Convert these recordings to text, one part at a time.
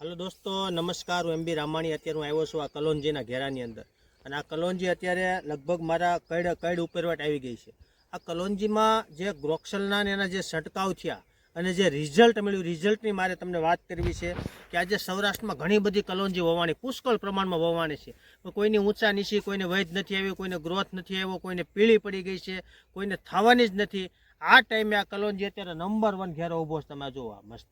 Hello દોસ્તો, નમસ્કાર, હું એમ બી રામાણી. અત્યારે હું આવ્યો છું આ કલોનજીના ઘેરાની અંદર. અને આ કલોનજી અત્યારે લગભગ મારા કઈડ કઈડ ઉપરવટ આવી ગઈ છે. આ કલોનજીમાં જે ગ્રોક્સલના એના જે છંટકાવ થયા અને જે રિઝલ્ટ મળ્યું, રિઝલ્ટની મારે તમને વાત કરવી છે કે આજે સૌરાષ્ટ્રમાં ઘણી બધી કલોંજી વવાણી, પુષ્કળ પ્રમાણમાં વવાણી છે. કોઈની ઊંચા નીચી, કોઈને વૈધ નથી આવ્યું, કોઈને ગ્રોથ નથી આવ્યો, કોઈને પીળી પડી ગઈ છે, કોઈને થવાની જ નથી. આ ટાઈમે આ કલોંજી અત્યારે નંબર વન ઘેરો ઊભો છે, તમે જોવા મસ્ત.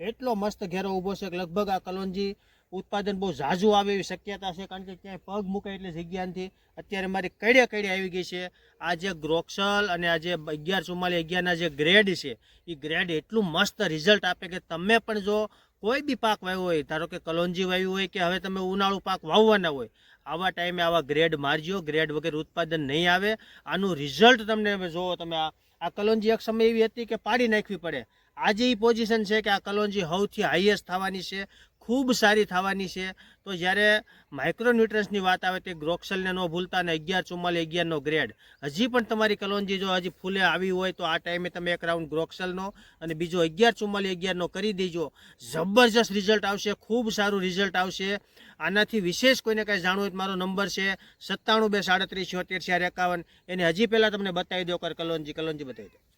એટલો મસ્ત ઘેરો ઊભો છે કે લગભગ આ કલોંજી ઉત્પાદન બહુ ઝાઝું આવે એવી શક્યતા છે, કારણ કે ક્યાંય પગ મૂકે એટલે જગ્યા નથી અત્યારે મારી કડે કડે આવી ગઈ છે. આ જે ગ્રોક્સલ અને આ જે અગિયાર ચુમ્માલી અગિયારના જે ગ્રેડ છે એ ગ્રેડ એટલું મસ્ત રિઝલ્ટ આપે કે તમે પણ જો કોઈ બી પાક વાવ્યો હોય, ધારો કે કલોંજી વાવ્યું હોય કે હવે તમે ઉનાળુ પાક વાવવાના હોય, આવા ટાઈમે આવા ગ્રેડ મારજો, ગ્રેડ વગેરે ઉત્પાદન નહીં આવે. આનું રિઝલ્ટ તમને જોવો તમે આ આ કલોંજી એક સમય એવી હતી કે પાડી નાખવી પડે. આજે એ પોઝિશન છે કે આ કલોંજી સૌથી હાઈએસ્ટ થવાની છે, ખૂબ સારી થવાની છે. તો જ્યારે માઇક્રોન્યુટ્રન્સની વાત આવે તે ગ્રોક્સલને ન ભૂલતા અને અગિયાર ચુમ્માલી અગિયારનો ગ્રેડ હજી પણ તમારી કલોંજી જો હજી ફૂલે આવી હોય તો આ ટાઈમે તમે એક રાઉન્ડ ગ્રોક્સલનો અને બીજો અગિયાર ચુમ્માલી અગિયારનો કરી દેજો. જબરજસ્ત રિઝલ્ટ આવશે, ખૂબ સારું રિઝલ્ટ આવશે. આનાથી વિશેષ કોઈને કાંઈ જાણવું હોય તો મારો નંબર છે સત્તાણું બે સાડત્રીસ છોતેર ચાર એકાવન. એને હજી પહેલાં તમને બતાવી દો કર કલોંજી કલોંજી બતાવી દો.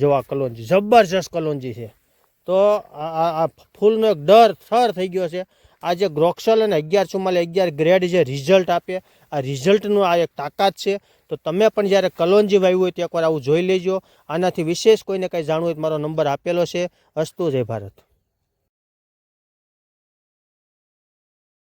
જો આ કલોંજી જબરજસ્ત કલોંજી છે. તો આ ફૂલનો એક ડર, થર થઈ ગયો છે. આ જે ગ્રોક્સલ અને અગિયાર ચુમ્માલી અગિયાર ગ્રેડ જે રિઝલ્ટ આપે, આ રિઝલ્ટનું આ એક તાકાત છે. તો તમે પણ જ્યારે કલોંજી વાવ્યું હોય તો એકવાર આવું જોઈ લેજો. આનાથી વિશેષ કોઈને કંઈ જાણવું હોય તો મારો નંબર આપેલો છે. અસ્તુ, જય ભારત.